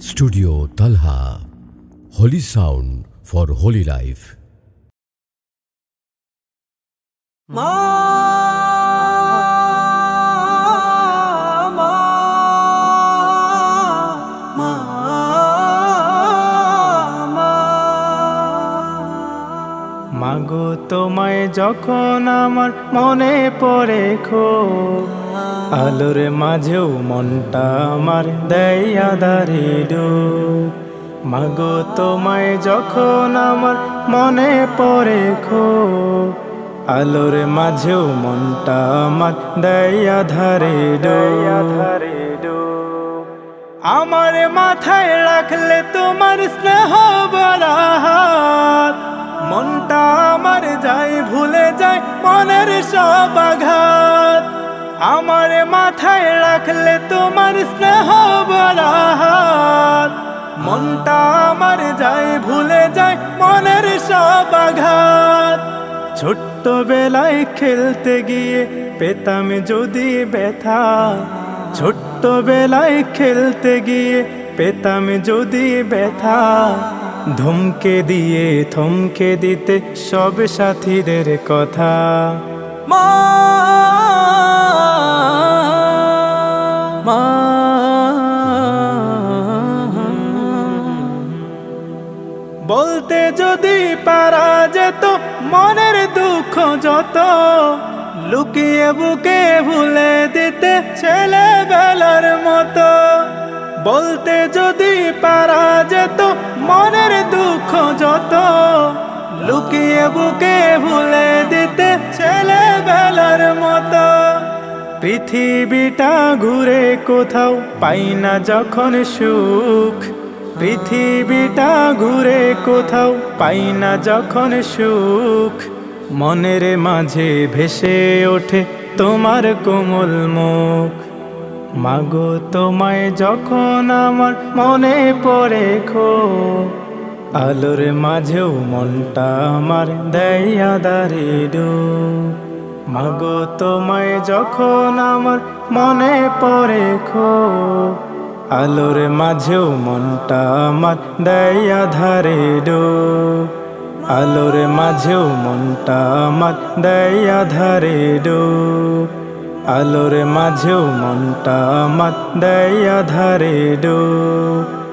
Studio Talha holy sound for holy life মা মা মা মাগো তোমায় যখন আমার মনে পড়ে খো আলোর মাঝেও মনটা আমার দেয় আদারে ডুব। মাগো তোমায় যখন আমার মনে পড়ে খো আলোর মাঝেও মনটা আমার দেয় আধারে ডুব। আমার মাথায় রাখলে তোমার স্নেহ হাত মনটা আমার যায়, ভুলে যায় মনের সব আঘাত। আমার মাথায় রাখলে তোমার স্নেহ বড় হাত মনটা আমার যায়, ভুলে যায় মনের সব আঘাত। ছোট্ট বেলায় খেলতে গিয়ে পেতাম যদি ব্যথা। ছোট্ট বেলায় খেলতে গিয়ে পেতাম যদি ব্যথা। ধমকে দিয়ে থমকে দিতে সব সাথীদের কথা। মা বলতে যদি পারা যেত, মনের দুঃখ যত, লুকিয়ে বুকে ভুলে দিতে ছেলেবেলার মতো। বলতে যদি পারা যেত, মনের দুঃখ যত, লুকিয়ে বুকে ভুলে দিতে ছেলেবেলার মতো। পৃথিবীটা ঘুরে কোথাও পাই না যখন সুখ পৃথিবীটা ঘুরে কোথাও পাই না যখন সুখ। মনের মাঝে ভেসে ওঠে তোমার কোমল মুখ। মাগো তোমায় যখন আমার মনে পড়ে খো আলোর মাঝেও মনটা আমার দেয় আদারে মাগো তোমায় যখন আমার মনে পড়ে খো আলোর মাঝেও মনটা আমার দেয় আধারে ডো আলোর মাঝেও মনটা আমার দেয় আধারে ডো আলোর মাঝেও মনটা আমার দেয় আধারে ডুব।